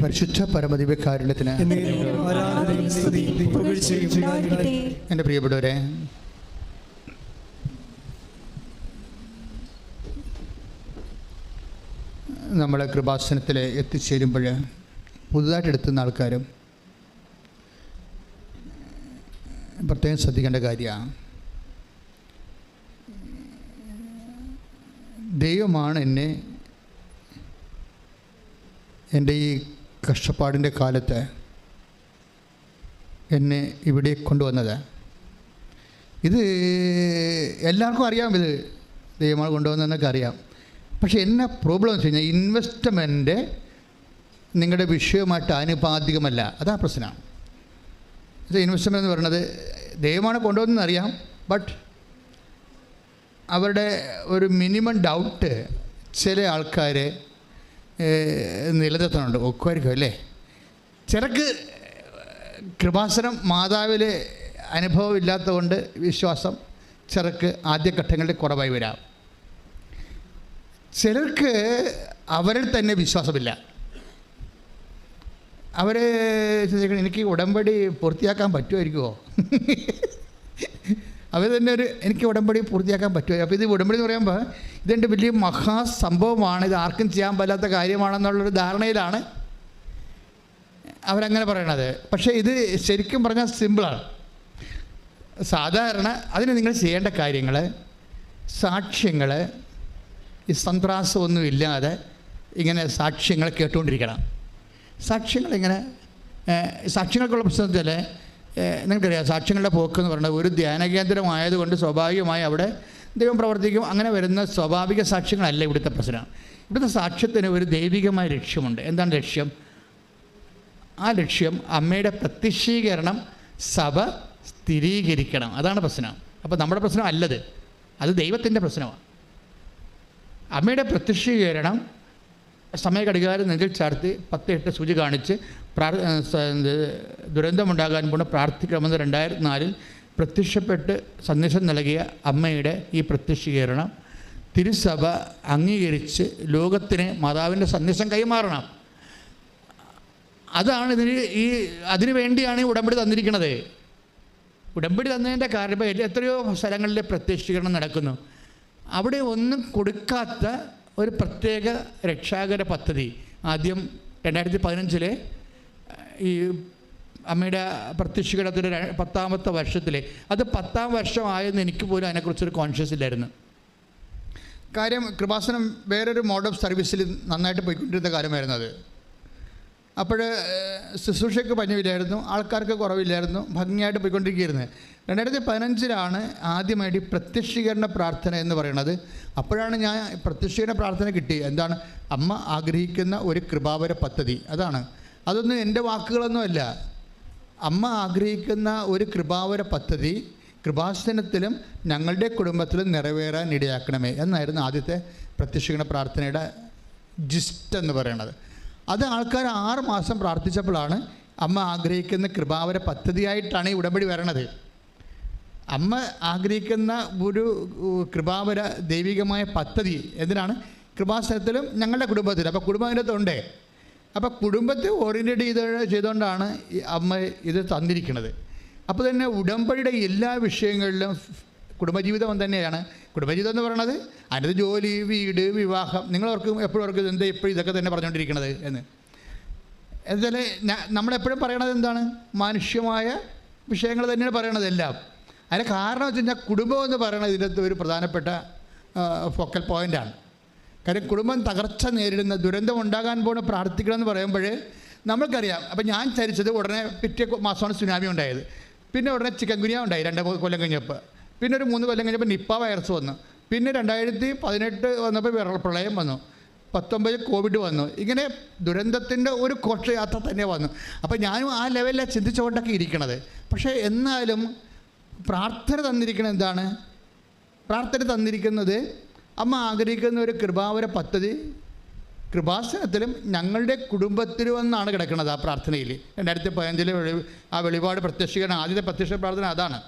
പരിശുദ്ധ പരമദിവ്യകാരുണ്യത്തിന് എന്റെ പ്രിയപ്പെട്ടവരെ നമ്മളെ കൃപാസനത്തിൽ എത്തിച്ചേരുമ്പോൾ പുതുതായിട്ട് എടുത്തുന്ന ആൾക്കാരും പ്രത്യേകം ശ്രദ്ധിക്കേണ്ട കാര്യമാണ് ദൈവമാണ് എന്നെ എന്റെ ഈ കഷ്ടപ്പാടിന്റെ കാലത്ത് എന്നെ ഇവിടെ കൊണ്ടുവന്നത്. ഇത് എല്ലാവർക്കും അറിയാം ഇത് ദൈവമാണ് കൊണ്ടുവന്നതെന്നൊക്കെ അറിയാം. പക്ഷേ എന്നെ പ്രോബ്ലം എന്ന് വെച്ച് കഴിഞ്ഞാൽ ഇൻവെസ്റ്റ്മെന്റ് നിങ്ങളുടെ വിഷയവുമായിട്ട് ആനുപാതികമല്ല. അതാ പ്രശ്നമാണ് ഇത് ഇൻവെസ്റ്റ്മെന്റ് എന്ന് പറയുന്നത് ദൈവമാണ് കൊണ്ടുവന്നതെന്ന് അറിയാം. ബട്ട് അവരുടെ ഒരു മിനിമം ഡൗട്ട് ചില ആൾക്കാർ നിലനിർത്തുന്നുണ്ട് ഒക്കുമായിരിക്കും അല്ലേ? ചിലക്ക് കൃപാസനം മാതാവിൽ അനുഭവം ഇല്ലാത്തതുകൊണ്ട് വിശ്വാസം ചിലർക്ക് ആദ്യഘട്ടങ്ങളിൽ കുറവായി വരാം. ചിലർക്ക് അവരിൽ തന്നെ വിശ്വാസമില്ല. അവർ എനിക്ക് ഉടമ്പടി പൂർത്തിയാക്കാൻ പറ്റുമായിരിക്കുമോ അവർ തന്നെ ഒരു എനിക്ക് ഉടമ്പടി പൂർത്തിയാക്കാൻ പറ്റുമോ? അപ്പോൾ ഇത് ഉടമ്പടി എന്ന് പറയുമ്പോൾ ഇതെന്റെ വലിയ മഹാസംഭവമാണ് ഇത് ആർക്കും ചെയ്യാൻ പറ്റാത്ത കാര്യമാണെന്നുള്ളൊരു ധാരണയിലാണ് അവരങ്ങനെ പറയണത്. പക്ഷേ ഇത് ശരിക്കും പറഞ്ഞാൽ സിമ്പിളാണ്. സാധാരണ അതിന് നിങ്ങൾ ചെയ്യേണ്ട കാര്യങ്ങൾ സാക്ഷ്യങ്ങൾ ഈ സന്ത്രാസമൊന്നുമില്ലാതെ ഇങ്ങനെ സാക്ഷ്യങ്ങൾ കേട്ടുകൊണ്ടിരിക്കണം. സാക്ഷ്യങ്ങൾ ഇങ്ങനെ സാക്ഷ്യങ്ങൾക്കുള്ള പ്രശ്നത്തിൽ നിങ്ങൾക്കറിയാം സാക്ഷ്യങ്ങളുടെ പോക്ക് എന്ന് പറയുന്നത് ഒരു ധ്യാന കേന്ദ്രമായതുകൊണ്ട് സ്വാഭാവികമായി അവിടെ ദൈവം പ്രവർത്തിക്കും. അങ്ങനെ വരുന്ന സ്വാഭാവിക സാക്ഷ്യങ്ങളല്ല ഇവിടുത്തെ പ്രശ്നം. ഇവിടുത്തെ സാക്ഷ്യത്തിന് ഒരു ദൈവികമായ ലക്ഷ്യമുണ്ട്. എന്താണ് ലക്ഷ്യം? ആ ലക്ഷ്യം അമ്മയുടെ പ്രത്യക്ഷീകരണം സഭ സ്ഥിരീകരിക്കണം. അതാണ് പ്രശ്നം. അപ്പോൾ നമ്മുടെ പ്രശ്നം അല്ലത്. അത് ദൈവത്തിന്റെ പ്രശ്നമാണ്. അമ്മയുടെ പ്രത്യക്ഷീകരണം സമയഘടികാരം നെഞ്ചിൽ ചാർത്തി പത്ത് എട്ട് സൂചി കാണിച്ച് പ്രാർ ദുരന്തമുണ്ടാകാൻ പോണ പ്രാർത്ഥിക്കണമെന്ന് രണ്ടായിരത്തി നാലിൽ പ്രത്യക്ഷപ്പെട്ട് സന്ദേശം നൽകിയ അമ്മയുടെ ഈ പ്രത്യക്ഷീകരണം തിരുസഭ അംഗീകരിച്ച് ലോകത്തിന് മാതാവിന്റെ സന്ദേശം കൈമാറണം. അതാണ് ഇതിന് ഈ അതിനു വേണ്ടിയാണ് ഈ ഉടമ്പടി തന്നിരിക്കുന്നത്. ഉടമ്പടി തന്നതിന്റെ കാരണം എത്രയോ സ്ഥലങ്ങളിലെ പ്രത്യക്ഷീകരണം നടക്കുന്നു. അവിടെ ഒന്നും കൊടുക്കാത്ത ഒരു പ്രത്യേക രക്ഷാകര പദ്ധതി ആദ്യം രണ്ടായിരത്തി പതിനഞ്ചിലെ ഈ അമ്മയുടെ പ്രത്യക്ഷീകരണത്തിന്റെ പത്താമത്തെ വർഷത്തിലെ അത് പത്താം വർഷമായെന്ന് എനിക്ക് പോലും അതിനെക്കുറിച്ചൊരു കോൺഷ്യസ് ഇല്ലായിരുന്നു. കാര്യം കൃപാസനം വേറൊരു മോഡ് ഓഫ് സർവീസിൽ നന്നായിട്ട് പോയിക്കൊണ്ടിരുന്ന കാര്യമായിരുന്നു അത്. അപ്പോൾ ശുശ്രൂഷയ്ക്ക് പഞ്ഞമില്ലായിരുന്നു ആൾക്കാർക്ക് കുറവില്ലായിരുന്നു ഭംഗിയായിട്ട് പോയിക്കൊണ്ടിരിക്കുകയായിരുന്നു. രണ്ടായിരത്തി പതിനഞ്ചിലാണ് ആദ്യമായിട്ട് പ്രത്യക്ഷീകരണ പ്രാർത്ഥന എന്ന് പറയുന്നത്. അപ്പോഴാണ് ഞാൻ പ്രത്യക്ഷീകരണ പ്രാർത്ഥന കിട്ടി എന്താണ്? അമ്മ ആഗ്രഹിക്കുന്ന ഒരു കൃപാവര പദ്ധതി. അതാണ്. അതൊന്നും എന്റെ വാക്കുകളൊന്നുമല്ല അമ്മ ആഗ്രഹിക്കുന്ന ഒരു കൃപാവര പദ്ധതി കൃപാസനത്തിലും ഞങ്ങളുടെ കുടുംബത്തിലും നിറവേറാൻ ഇടയാക്കണമേ എന്നായിരുന്നു ആദ്യത്തെ പ്രത്യക്ഷീകരണ പ്രാർത്ഥനയുടെ ജിസ്റ്റ് എന്ന് പറയുന്നത് അത് ആൾക്കാർ ആറ് മാസം പ്രാർത്ഥിച്ചപ്പോഴാണ് അമ്മ ആഗ്രഹിക്കുന്ന കൃപാവര പദ്ധതിയായിട്ടാണ് ഈ ഉടമ്പടി വരണത്. അമ്മ ആഗ്രഹിക്കുന്ന ഒരു കൃപാവര ദൈവികമായ പദ്ധതി എന്തിനാണ്? കൃപാസനത്തിലും ഞങ്ങളുടെ കുടുംബത്തിലും. അപ്പോൾ കുടുംബം അതിനകത്തുണ്ടേ. അപ്പോൾ കുടുംബത്തെ ഓറിയന്റഡ് ചെയ്ത് ചെയ്തുകൊണ്ടാണ് അമ്മ ഇത് തന്നിരിക്കുന്നത്. അപ്പോൾ തന്നെ ഉടമ്പടിയുടെ എല്ലാ വിഷയങ്ങളിലും കുടുംബജീവിതം തന്നെയാണ്. കുടുംബജീവിതം എന്ന് പറയുന്നത് അതിന്റെ ജോലി വീട് വിവാഹം. നിങ്ങൾ ഓർക്കും എപ്പോഴും ഓർക്കും എന്താ എപ്പോഴും ഇതൊക്കെ തന്നെ പറഞ്ഞുകൊണ്ടിരിക്കുന്നത് എന്ന്. എന്നാൽ നമ്മളെപ്പോഴും പറയണത് എന്താണ്? മാനുഷ്യമായ വിഷയങ്ങൾ തന്നെയാണ് പറയണത് എല്ലാം അതിന് കാരണം വെച്ച് കഴിഞ്ഞാൽ കുടുംബം എന്ന് പറയുന്നത് ഇതിനകത്ത് ഒരു പ്രധാനപ്പെട്ട ഫോക്കൽ പോയിന്റാണ് കാര്യം കുടുംബം തകർച്ച നേരിടുന്ന ദുരന്തം ഉണ്ടാകാൻ പോണ പ്രാർത്ഥിക്കണം എന്ന് പറയുമ്പോൾ നമ്മൾക്കറിയാം. അപ്പം ഞാൻ ചരിച്ചത് ഉടനെ പിറ്റേ മാസമാണ് സുനാമി ഉണ്ടായത്. പിന്നെ ഉടനെ ചിക്കൻ ഗുനിയ ഉണ്ടായി രണ്ട് കൊല്ലം കഴിഞ്ഞപ്പോൾ പിന്നെ ഒരു മൂന്ന് കൊല്ലം കഴിഞ്ഞപ്പോൾ നിപ്പ വൈറസ് വന്നു. പിന്നെ രണ്ടായിരത്തി പതിനെട്ട് വന്നപ്പോൾ പ്രളയം വന്നു. പത്തൊമ്പതിൽ കോവിഡ് വന്നു. ഇങ്ങനെ ദുരന്തത്തിന്റെ ഒരു ഘോഷയാത്ര തന്നെ വന്നു. അപ്പോൾ ഞാനും ആ ലെവലിലാണ് ചിന്തിച്ചുകൊണ്ടൊക്കെ ഇരിക്കണത്. പക്ഷേ എന്നാലും പ്രാർത്ഥന തന്നിരിക്കുന്നത് എന്താണ്? പ്രാർത്ഥന തന്നിരിക്കുന്നത് അമ്മ ആഗ്രഹിക്കുന്ന ഒരു കൃപാവര പദ്ധതി കൃപാസനത്തിലും ഞങ്ങളുടെ കുടുംബത്തിലും എന്നാണ് കിടക്കുന്നത് ആ പ്രാർത്ഥനയിൽ. രണ്ടായിരത്തി പതിനഞ്ചിലെ ആ വെളിപാട് പ്രത്യക്ഷീകരണം ആദ്യത്തെ പ്രത്യക്ഷ പ്രാർത്ഥന അതാണ്.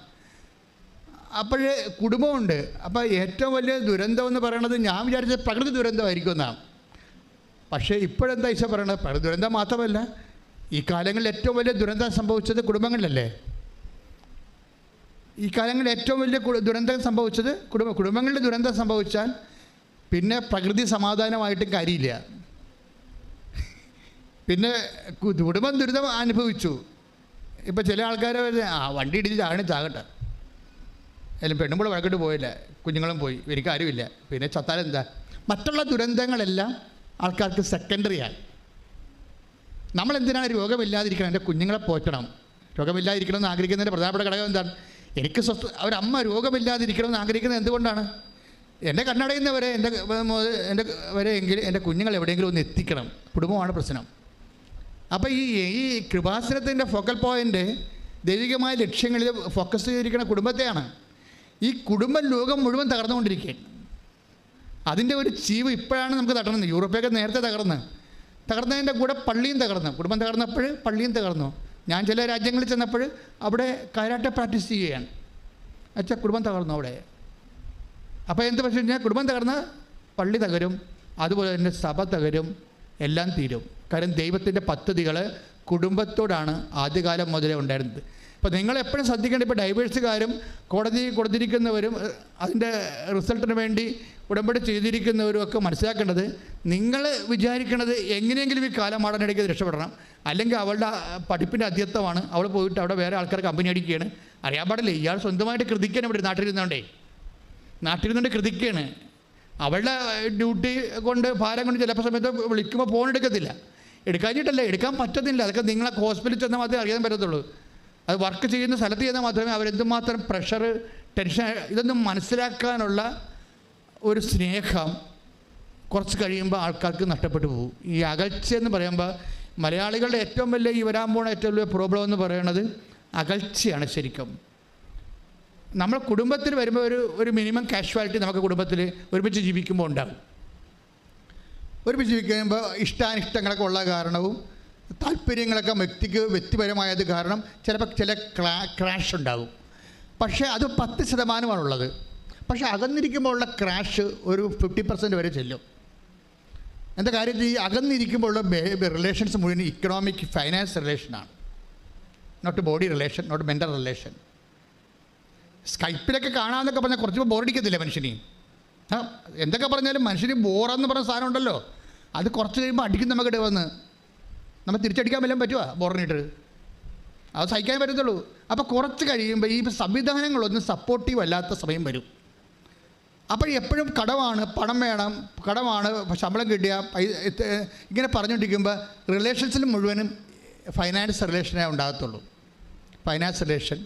അപ്പോൾ കുടുംബമുണ്ട്. അപ്പോൾ ഏറ്റവും വലിയ ദുരന്തം എന്ന് പറയണത് ഞാൻ വിചാരിച്ച പ്രകൃതി ദുരന്തമായിരിക്കും എന്നാണ്. പക്ഷേ ഇപ്പോഴെന്താ ഈശോ പറയണത്? പ്രകൃതി ദുരന്തം മാത്രമല്ല ഈ കാലങ്ങളിൽ ഏറ്റവും വലിയ ദുരന്തം സംഭവിച്ചത് കുടുംബങ്ങളിലല്ലേ? ഈ കാലങ്ങളിൽ ഏറ്റവും വലിയ ദുരന്തം സംഭവിച്ചത് കുടുംബ കുടുംബങ്ങളുടെ ദുരന്തം സംഭവിച്ചാൽ പിന്നെ പ്രകൃതി സമാധാനമായിട്ടും കാര്യമില്ല. പിന്നെ കുടുംബം ദുരിതം അനുഭവിച്ചു. ഇപ്പം ചില ആൾക്കാർ ആ വണ്ടി ഇടിച്ച് ചാകണി ചാകട്ടെ. അല്ലെങ്കിൽ പെണ്ണുമ്പോൾ വഴക്കിട്ട് പോയില്ല. കുഞ്ഞുങ്ങളും പോയി. എനിക്ക് ആരുമില്ല. പിന്നെ ചത്താലെന്താ മറ്റുള്ള ദുരന്തങ്ങളെല്ലാം ആൾക്കാർക്ക് സെക്കൻഡറിയാണ് നമ്മളെന്തിനാണ് രോഗമില്ലാതിരിക്കണം എന്റെ കുഞ്ഞുങ്ങളെ പോറ്റണം. രോഗമില്ലാതിരിക്കണം എന്ന് ആഗ്രഹിക്കുന്നതിന്റെ പ്രധാനപ്പെട്ട ഘടകം എന്താണ്? എനിക്ക് സ്വസ്ഥ അവരമ്മ രോഗമില്ലാതിരിക്കണം എന്ന് ആഗ്രഹിക്കുന്നത് എന്തുകൊണ്ടാണ്? എന്റെ കണ്ണടയുന്നവരെ എന്റെ എന്റെ വരെ എങ്കിലും എന്റെ കുഞ്ഞുങ്ങൾ എവിടെയെങ്കിലും ഒന്ന് എത്തിക്കണം. കുടുംബമാണ് പ്രശ്നം. അപ്പോൾ ഈ ഈ കൃപാസനത്തിന്റെ ഫോക്കൽ പോയിന്റ് ദൈവികമായ ലക്ഷ്യങ്ങളിൽ ഫോക്കസ് ചെയ്തിരിക്കുന്ന കുടുംബത്തെയാണ്. ഈ കുടുംബം ലോകം മുഴുവൻ തകർന്നുകൊണ്ടിരിക്കുകയാണ്. അതിന്റെ ഒരു ചീവ് ഇപ്പോഴാണ് നമുക്ക് തകർന്നത്. യൂറോപ്പൊക്കെ നേരത്തെ തകർന്ന്. തകർന്നതിന്റെ കൂടെ പള്ളിയും തകർന്നു. കുടുംബം തകർന്നപ്പോൾ പള്ളിയും തകർന്നു. ഞാൻ ചില രാജ്യങ്ങളിൽ ചെന്നപ്പോൾ അവിടെ കരാട്ടെ പ്രാക്ടീസ് ചെയ്യുകയാണ്. അച്ഛാ കുടുംബം തകർന്നു അവിടെ. അപ്പോൾ എന്ത് പക്ഷേ ഞാൻ കുടുംബം തകർന്ന് പള്ളി തകരും അതുപോലെ തന്നെ സഭ തകരും എല്ലാം തീരും. കാരണം ദൈവത്തിന്റെ പദ്ധതികൾ കുടുംബത്തോടാണ് ആദ്യകാലം മുതലേ ഉണ്ടായിരുന്നത്. അപ്പോൾ നിങ്ങൾ എപ്പോഴും ശ്രദ്ധിക്കേണ്ട ഇപ്പോൾ ഡൈവേഴ്സുകാരും കോടതി കൊടുത്തിരിക്കുന്നവരും അതിന്റെ റിസൾട്ടിന് വേണ്ടി ഉടമ്പടി ചെയ്തിരിക്കുന്നവരും ഒക്കെ മനസ്സിലാക്കേണ്ടത് നിങ്ങൾ വിചാരിക്കുന്നത് എങ്ങനെയെങ്കിലും ഈ കാലം മാടാനിടയ്ക്ക് രക്ഷപ്പെടണം. അല്ലെങ്കിൽ അവളുടെ പഠിപ്പിന്റെ അധ്യത്വമാണ്. അവൾ പോയിട്ട് അവിടെ വേറെ ആൾക്കാർ കമ്പനി അടിക്കുകയാണ്. അറിയാൻ പാടില്ല? ഇയാൾ സ്വന്തമായിട്ട് കൃതിക്കാൻ ഇവിടെ നാട്ടിലിരുന്നോണ്ടേ. നാട്ടിലിരുന്നുകൊണ്ട് കൃതിക്കാണ്. അവളുടെ ഡ്യൂട്ടി കൊണ്ട് ഭാരം കൊണ്ട് ചിലപ്പോൾ സമയത്ത് വിളിക്കുമ്പോൾ ഫോൺ എടുക്കത്തില്ല. എടുക്കാഞ്ഞിട്ടല്ല എടുക്കാൻ പറ്റത്തില്ല. അതൊക്കെ നിങ്ങളെ ഹോസ്പിറ്റലിൽ ചെന്നാൽ മാത്രമേ അറിയാൻ പറ്റത്തുള്ളൂ. അത് വർക്ക് ചെയ്യുന്ന സ്ഥലത്ത് ചെയ്താൽ മാത്രമേ അവരെന്തുമാത്രം പ്രഷർ ടെൻഷൻ ഇതൊന്നും മനസ്സിലാക്കാനുള്ള ഒരു സ്നേഹം കുറച്ച് കഴിയുമ്പോൾ ആൾക്കാർക്ക് നഷ്ടപ്പെട്ടു പോകും. ഈ അകൽച്ച എന്ന് പറയുമ്പോൾ മലയാളികളുടെ ഏറ്റവും വലിയ ഈ വരാൻ പോണ ഏറ്റവും വലിയ പ്രോബ്ലം എന്ന് പറയുന്നത് അകൽച്ചയാണ് ശരിക്കും. നമ്മൾ കുടുംബത്തിൽ വരുമ്പോൾ ഒരു ഒരു മിനിമം കാഷ്വാലിറ്റി നമുക്ക് കുടുംബത്തിൽ ഒരുമിച്ച് ജീവിക്കുമ്പോൾ ഉണ്ടാകും. ഒരുമിച്ച് ജീവിക്കുമ്പോൾ ഇഷ്ടാനിഷ്ടങ്ങളൊക്കെ ഉള്ള കാരണവും താല്പര്യങ്ങളൊക്കെ വ്യക്തിക്ക് വ്യക്തിപരമായത് കാരണം ചിലപ്പോൾ ചില ക്ലാ ക്രാഷ് ഉണ്ടാകും. പക്ഷേ അത് പത്ത് ശതമാനമാണുള്ളത്. പക്ഷേ അകന്നിരിക്കുമ്പോൾ ഉള്ള ക്രാഷ് ഒരു ഫിഫ്റ്റി പെർസെന്റ് വരെ ചെല്ലും. എന്താ കാര്യത്തിൽ ഈ അകന്നിരിക്കുമ്പോൾ ഉള്ള റിലേഷൻസ് മുഴുവൻ economic finance റിലേഷനാണ് not body relation not mental relation സ്കൈപ്പിലൊക്കെ കാണാമെന്നൊക്കെ പറഞ്ഞാൽ കുറച്ച് ബോറടിക്കത്തില്ല മനുഷ്യനെ? എന്തൊക്കെ പറഞ്ഞാലും മനുഷ്യന് ബോറെന്ന് പറഞ്ഞ സാധനം ഉണ്ടല്ലോ. അത് കുറച്ച് കഴിയുമ്പോൾ അടിക്കും നമുക്കിടെ വന്ന്. നമ്മൾ തിരിച്ചടിക്കാൻ വല്ലതും പറ്റുമോ ബോറിനിട്ട് അത് സഹിക്കാൻ പറ്റത്തുള്ളൂ. അപ്പോൾ കുറച്ച് കഴിയുമ്പോൾ ഈ സംവിധാനങ്ങളൊന്നും സപ്പോർട്ടീവ് അല്ലാത്ത സമയം വരും. അപ്പോൾ എപ്പോഴും കടമാണ് പണം വേണം കടമാണ് ശമ്പളം കിട്ടിയ ഇങ്ങനെ പറഞ്ഞുകൊണ്ടിരിക്കുമ്പോൾ റിലേഷൻസിൽ മുഴുവനും ഫൈനാൻസ് റിലേഷനേ ഉണ്ടാകത്തുള്ളൂ. ഫൈനാൻസ് റിലേഷൻ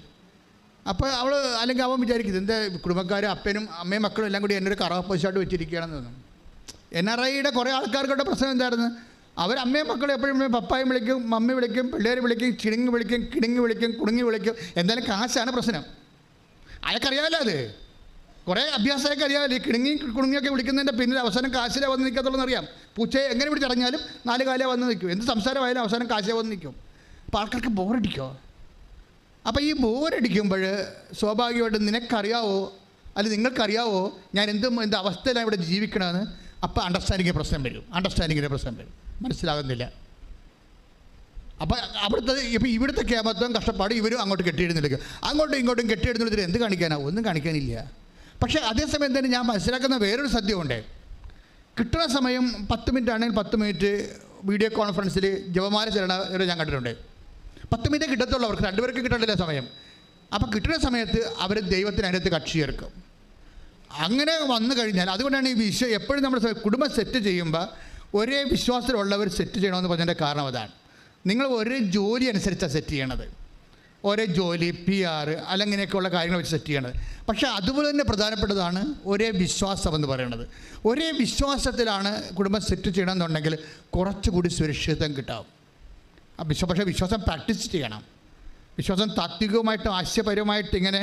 അപ്പോൾ അവൾ അല്ലെങ്കിൽ അവൻ വിചാരിക്കുന്നത് എന്റെ കുടുംബക്കാരും അപ്പനും അമ്മയും മക്കളും എല്ലാം കൂടി എന്നൊരു ഒരു കറാപ്പോശായിട്ട് വെച്ചിരിക്കുകയാണെന്ന് എൻ ആർ ഐയുടെ കുറേ ആൾക്കാർക്കുള്ള പ്രശ്നം എന്തായിരുന്നു? അവർ അമ്മയും മക്കളും എപ്പോഴും പപ്പായും വിളിക്കും മമ്മി വിളിക്കും പിള്ളേർ വിളിക്കും ചിടുങ്ങി വിളിക്കും കിടുങ്ങി വിളിക്കും കുടുങ്ങി വിളിക്കും. എന്തായാലും കാശാണ് പ്രശ്നം. അയാൾക്കറിയാമല്ലോ അത്. കുറേ അഭ്യാസമൊക്കെ അറിയാമല്ലോ. ഈ കിണുങ്ങി കുണുങ്ങിയൊക്കെ വിളിക്കുന്നതിന്റെ പിന്നിൽ അവസാനം കാശിലെ വന്ന് നിൽക്കത്തുള്ളൂ അറിയാം. പൂച്ചയെ എങ്ങനെ പിടിച്ചിറങ്ങിയാലും നാല് കാലേ വന്ന് നിൽക്കും. എന്ത് സംസാരമായാലും അവസാനം കാശേ വന്ന് നിൽക്കും. അപ്പോൾ ആൾക്കാർക്ക് ബോറടിക്കോ അപ്പോൾ ഈ ബോറടിക്കുമ്പോൾ സ്വാഭാവികമായിട്ടും നിനക്കറിയാവോ? അല്ലെങ്കിൽ നിങ്ങൾക്കറിയാവോ? ഞാൻ എന്തും എന്ത് അവസ്ഥയിലാണ് ഇവിടെ ജീവിക്കണമെന്ന് അപ്പോൾ അണ്ടർസ്റ്റാൻഡിങ്ങിന്റെ പ്രശ്നം വരും. അണ്ടർസ്റ്റാൻഡിങ്ങിന്റെ പ്രശ്നം വരും. മനസ്സിലാകുന്നില്ല. അപ്പം അവിടുത്തെ ഇപ്പം ഇവിടുത്തെ കേമത്വം കഷ്ടപ്പാട് ഇവരും അങ്ങോട്ട് കെട്ടിയിടുന്നില്ല അങ്ങോട്ടും ഇങ്ങോട്ടും കെട്ടിയിടുന്നില്ല എന്ത് കാണിക്കാനാവും? ഒന്നും കാണിക്കാനില്ല. പക്ഷേ അതേസമയം തന്നെ ഞാൻ മനസ്സിലാക്കുന്ന വേറൊരു സത്യമുണ്ട്. കിട്ടുന്ന സമയം പത്ത് മിനിറ്റ് ആണെങ്കിൽ പത്ത് മിനിറ്റ് വീഡിയോ കോൺഫറൻസിൽ ജപമാല ചെല്ലണ ഞാൻ കണ്ടിട്ടുണ്ട്. പത്ത് മിനിറ്റ് കിട്ടത്തുള്ളൂ അവർക്ക് രണ്ടുപേർക്ക് കിട്ടണ്ടില്ല സമയം. അപ്പോൾ കിട്ടുന്ന സമയത്ത് അവർ ദൈവത്തിന് അതിനകത്ത് കക്ഷി അങ്ങനെ വന്നു കഴിഞ്ഞാൽ അതുകൊണ്ടാണ് ഈ വിഷയം എപ്പോഴും നമ്മൾ കുടുംബം സെറ്റ് ചെയ്യുമ്പോൾ ഒരേ വിശ്വാസത്തിലുള്ളവർ സെറ്റ് ചെയ്യണമെന്ന് പറഞ്ഞതിന്റെ കാരണം അതാണ്. നിങ്ങൾ ഒരേ ജോലി അനുസരിച്ചാണ് സെറ്റ് ചെയ്യണത്. ഒരേ ജോലി പി ആർ അല്ലെങ്കിൽ ഇങ്ങനെയൊക്കെയുള്ള കാര്യങ്ങൾ വെച്ച് സെറ്റ് ചെയ്യണത്. പക്ഷേ അതുപോലെ തന്നെ പ്രധാനപ്പെട്ടതാണ് ഒരേ വിശ്വാസം എന്ന് പറയുന്നത് ഒരേ വിശ്വാസത്തിലാണ് കുടുംബം സെറ്റ് ചെയ്യണമെന്നുണ്ടെങ്കിൽ കുറച്ചുകൂടി സുരക്ഷിതം കിട്ടാം വിശ്വ പക്ഷേ വിശ്വാസം പ്രാക്ടീസ് ചെയ്യണം. വിശ്വാസം താത്വികമായിട്ടും ആശയപരമായിട്ട് ഇങ്ങനെ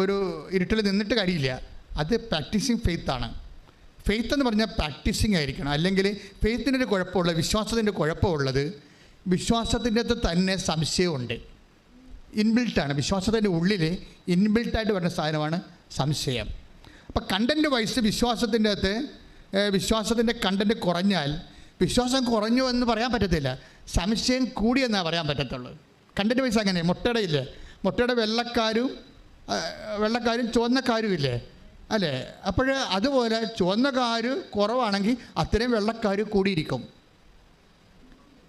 ഒരു ഇരുട്ടിൽ നിന്നിട്ട് കാര്യമില്ല. അത് പ്രാക്ടീസിങ് ഫെയ്ത്താണ് ഫെയ്ത്ത് എന്ന് പറഞ്ഞാൽ പ്രാക്ടീസിങ് ആയിരിക്കണം. അല്ലെങ്കിൽ ഫെയ്ത്തിന്റെ ഒരു കുഴപ്പമുള്ള വിശ്വാസത്തിന്റെ കുഴപ്പമുള്ളത് വിശ്വാസത്തിന്റെ അകത്ത് തന്നെ സംശയമുണ്ട്. ഇൻബിൽട്ടാണ് വിശ്വാസത്തിന്റെ ഉള്ളിൽ ഇൻബിൽട്ടായിട്ട് വരുന്ന സാധനമാണ് സംശയം. അപ്പോൾ കണ്ടന്റ് വൈസ് വിശ്വാസത്തിന്റെ അകത്ത് വിശ്വാസത്തിന്റെ കണ്ടന്റ് കുറഞ്ഞാൽ വിശ്വാസം കുറഞ്ഞു എന്ന് പറയാൻ പറ്റത്തില്ല. സംശയം കൂടിയെന്നാണ് പറയാൻ പറ്റത്തുള്ളൂ. കണ്ടന്റ് വൈസ് അങ്ങനെ. മുട്ടയുടെ ഇല്ലേ? മുട്ടയുടെ വെള്ളക്കാരും വെള്ളക്കാരും ചുവന്നക്കാരും ഇല്ലേ? അല്ലേ? അപ്പോൾ അതുപോലെ ചുവന്നക്കാര് കുറവാണെങ്കിൽ അത്രയും വെള്ളക്കാർ കൂടിയിരിക്കും.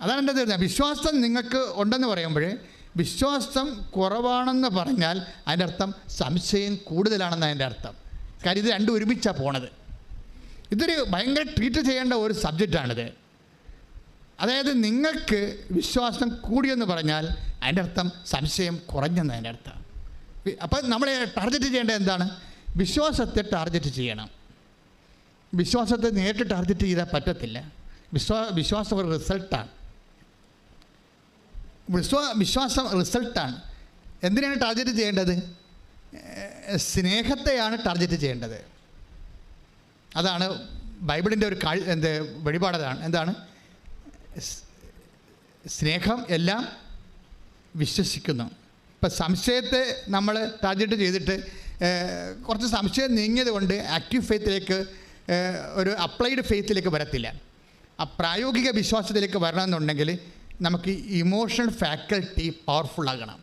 അതാണ് എന്റെ തീർന്നത് വിശ്വാസം നിങ്ങൾക്ക് ഉണ്ടെന്ന് പറയുമ്പോൾ വിശ്വാസം കുറവാണെന്ന് പറഞ്ഞാൽ അതിന്റെ അർത്ഥം സംശയം കൂടുതലാണെന്ന് അതിന്റെ അർത്ഥം. കാര്യം ഇത് രണ്ടും ഒരുമിച്ചാണ് പോണത്. ഇതൊരു ഭയങ്കര ട്രീറ്റ് ചെയ്യേണ്ട ഒരു സബ്ജക്റ്റാണിത് അതായത് നിങ്ങൾക്ക് വിശ്വാസം കൂടിയെന്ന് പറഞ്ഞാൽ അതിന്റെ അർത്ഥം സംശയം കുറഞ്ഞെന്ന് അതിന്റെ അർത്ഥം. അപ്പം നമ്മൾ ടാർഗറ്റ് ചെയ്യേണ്ടത് എന്താണ്? വിശ്വാസത്തെ ടാർഗറ്റ് ചെയ്യണം. വിശ്വാസത്തെ നേരിട്ട് ടാർഗറ്റ് ചെയ്താൽ പറ്റത്തില്ല. വിശ്വാ വിശ്വാസം ഒരു റിസൾട്ടാണ് വിശ്വാ വിശ്വാസം റിസൾട്ടാണ് എന്തിനാണ് ടാർഗറ്റ് ചെയ്യേണ്ടത്? സ്നേഹത്തെയാണ് ടാർഗറ്റ് ചെയ്യേണ്ടത്. അതാണ് ബൈബിളിന്റെ ഒരു കാഴ് എന്ത് വെളിപാടതാണ് എന്താണ്? സ്നേഹം എല്ലാം വിശ്വസിക്കുന്നു. ഇപ്പം സംശയത്തെ നമ്മൾ ടാർഗറ്റ് ചെയ്തിട്ട് കുറച്ച് സംശയം നീങ്ങിയത് കൊണ്ട് ആക്റ്റീവ് ഫെയ്ത്തിലേക്ക് ഒരു അപ്ലൈഡ് ഫെയ്ത്തിലേക്ക് വരത്തില്ല. ആ പ്രായോഗിക വിശ്വാസത്തിലേക്ക് വരണമെന്നുണ്ടെങ്കിൽ നമുക്ക് ഇമോഷണൽ ഫാക്കൽറ്റി പവർഫുൾ ആകണം.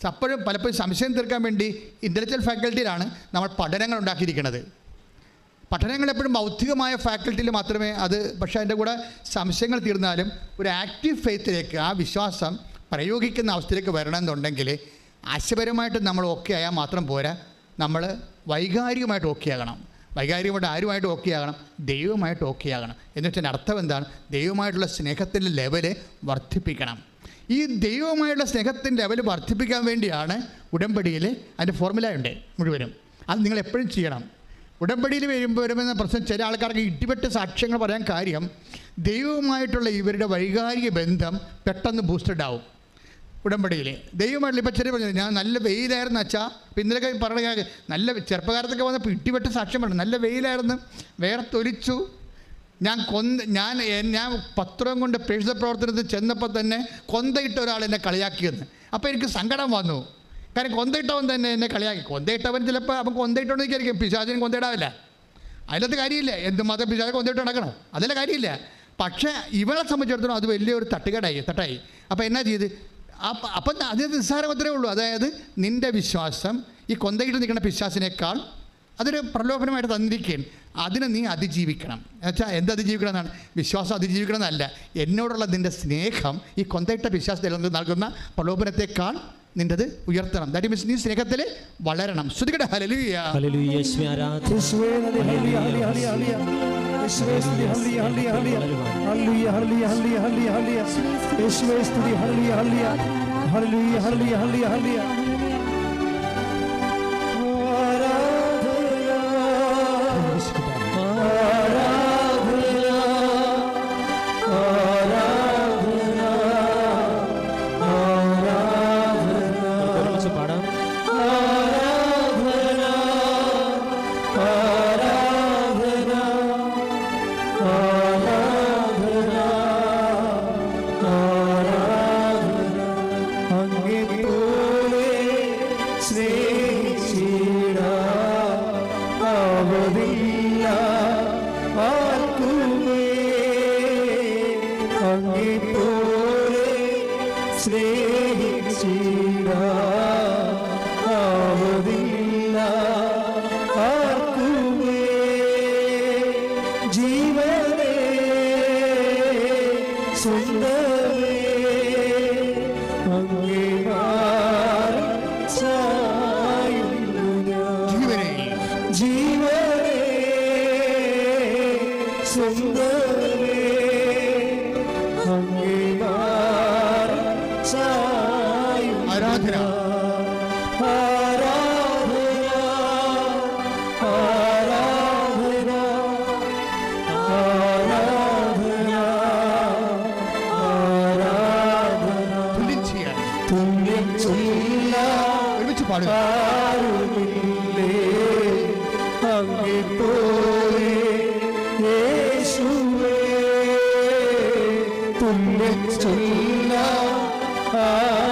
അപ്പോഴും പലപ്പോഴും സംശയം തീർക്കാൻ വേണ്ടി ഇന്റലക്ച്വൽ ഫാക്കൽറ്റിയിലാണ് നമ്മൾ പഠനങ്ങൾ ഉണ്ടാക്കിയിരിക്കുന്നത്. പഠനങ്ങൾ എപ്പോഴും ബൗദ്ധികമായ ഫാക്കൽറ്റിയിൽ മാത്രമേ അത് പക്ഷേ അതിന്റെ കൂടെ സംശയങ്ങൾ തീർന്നാലും ഒരു ആക്റ്റീവ് ഫെയ്ത്തിലേക്ക് ആ വിശ്വാസം പ്രയോഗിക്കുന്ന അവസ്ഥയിലേക്ക് വരണമെന്നുണ്ടെങ്കിൽ ആശയപരമായിട്ട് നമ്മൾ ഓക്കെ ആയാൽ മാത്രം പോരാ. നമ്മൾ വൈകാരികമായിട്ട് ഓക്കെ ആകണം. വൈകാരികമായിട്ട് ആരുമായിട്ട് ഓക്കെ ആകണം? ദൈവമായിട്ട് ഓക്കെ ആകണം. എന്നുവെച്ചാൽ അർത്ഥം എന്താണ്? ദൈവമായിട്ടുള്ള സ്നേഹത്തിന്റെ ലെവൽ വർദ്ധിപ്പിക്കണം. ഈ ദൈവമായുള്ള സ്നേഹത്തിന്റെ ലെവൽ വർദ്ധിപ്പിക്കാൻ വേണ്ടിയാണ് ഉടമ്പടിയിൽ അതിന്റെ ഫോർമുല ഉണ്ട് മുഴുവനും. അത് നിങ്ങൾ എപ്പോഴും ചെയ്യണം. ഉടമ്പടിയിൽ വരുമ്പോൾ വരുമെന്ന പ്രശ്നം ചില ആൾക്കാർക്ക് ഇടിപെട്ട സാക്ഷ്യങ്ങൾ പറയാൻ കാര്യം ദൈവവുമായിട്ടുള്ള ഇവരുടെ വൈകാരിക ബന്ധം പെട്ടെന്ന് ബൂസ്റ്റഡ് ആവും. ഉടമ്പടിയിൽ. ദൈവമായിട്ടുള്ള ഇപ്പം ചെറിയ പറഞ്ഞു ഞാൻ നല്ല വെയിലായിരുന്നു അച്ഛാ. ഇന്നലെ പറഞ്ഞ കാര്യം നല്ല ചെറുപ്പകാലത്തൊക്കെ വന്നപ്പോൾ ഇട്ടിവെട്ട് സാക്ഷ്യം പറഞ്ഞു. നല്ല വെയിലായിരുന്നു. വേറെ തൊലിച്ചു ഞാൻ കൊന്ത ഞാൻ ഞാൻ പത്രം കൊണ്ട് പ്രേക്ഷിത പ്രവർത്തനത്തിൽ ചെന്നപ്പോൾ തന്നെ കൊന്തയിട്ട ഒരാൾ എന്നെ കളിയാക്കിയെന്ന്. അപ്പോൾ എനിക്ക് സങ്കടം വന്നു. കാരണം കൊന്തയിട്ടവൻ തന്നെ എന്നെ കളിയാക്കി. കൊന്തയിട്ടവൻ ചിലപ്പോൾ അവൻ കൊന്തയിട്ടോന്ന് വിചാരിക്കും. പിശാചിന് കൊന്തയിടാവില്ല. അതിനകത്ത് കാര്യമില്ല. എന്ത് മാത്രം പിശാചെ കൊന്തയിട്ട് നടക്കണം? അതിലെ കാര്യമില്ല. പക്ഷേ ഇവളെ സംബന്ധിച്ചിടത്തോളം അത് വലിയൊരു തട്ടുകടായി തട്ടായി. അപ്പോൾ എന്നാ ചെയ്ത്? അപ്പം അപ്പം അതിന് നിസ്സാരം അത്രേ ഉള്ളൂ. അതായത് നിന്റെ വിശ്വാസം ഈ കൊന്തയിട്ട് നിൽക്കുന്ന പിശാസിനേക്കാൾ അതൊരു പ്രലോഭനമായിട്ട് തന്നിരിക്കുകയാണ്. അതിനെ നീ അതിജീവിക്കണം. എന്നുവെച്ചാൽ എന്ത് അതിജീവിക്കണം എന്നാണ് വിശ്വാസം അതിജീവിക്കണം എന്നല്ല എന്നോടുള്ള നിന്റെ സ്നേഹം ഈ കൊന്തയിട്ട വിശ്വാസത്തിൽ നൽകുന്ന പ്രലോഭനത്തെക്കാൾ നിന്റെത് ഉയർത്തണം. ദാറ്റ് മീൻസ് നീ സ്നേഹത്തിൽ വളരണം. ശ്രുതികട. ഹലലുയ യേശുവേ സ്തുതി, ഹല്ലേലൂയ, ഹല്ലേലൂയ, ഹല്ലേലൂയ. ഹല്ലേലൂയ, ഹല്ലേലൂയ, ഹല്ലേലൂയ, ഹല്ലേലൂയ. യേശുവേ സ്തുതി, ഹല്ലേലൂയ, ഹല്ലേലൂയ. ഹല്ലേലൂയ, ഹല്ലേലൂയ, ഹല്ലേലൂയ, ഹല്ലേലൂയ. സ്നേഹിച്ചിടാവതില്ല ആർക്കുമേ ജീവനേ? സ്വന്തമേ? അങ്ങേ. ജീവനെ. ജീവനേ സ്വന്തമേ? അങ്ങെപ്പോലെ യേശുവേ തുന്നെ ചൊല്ല. ആരുമില്ലേ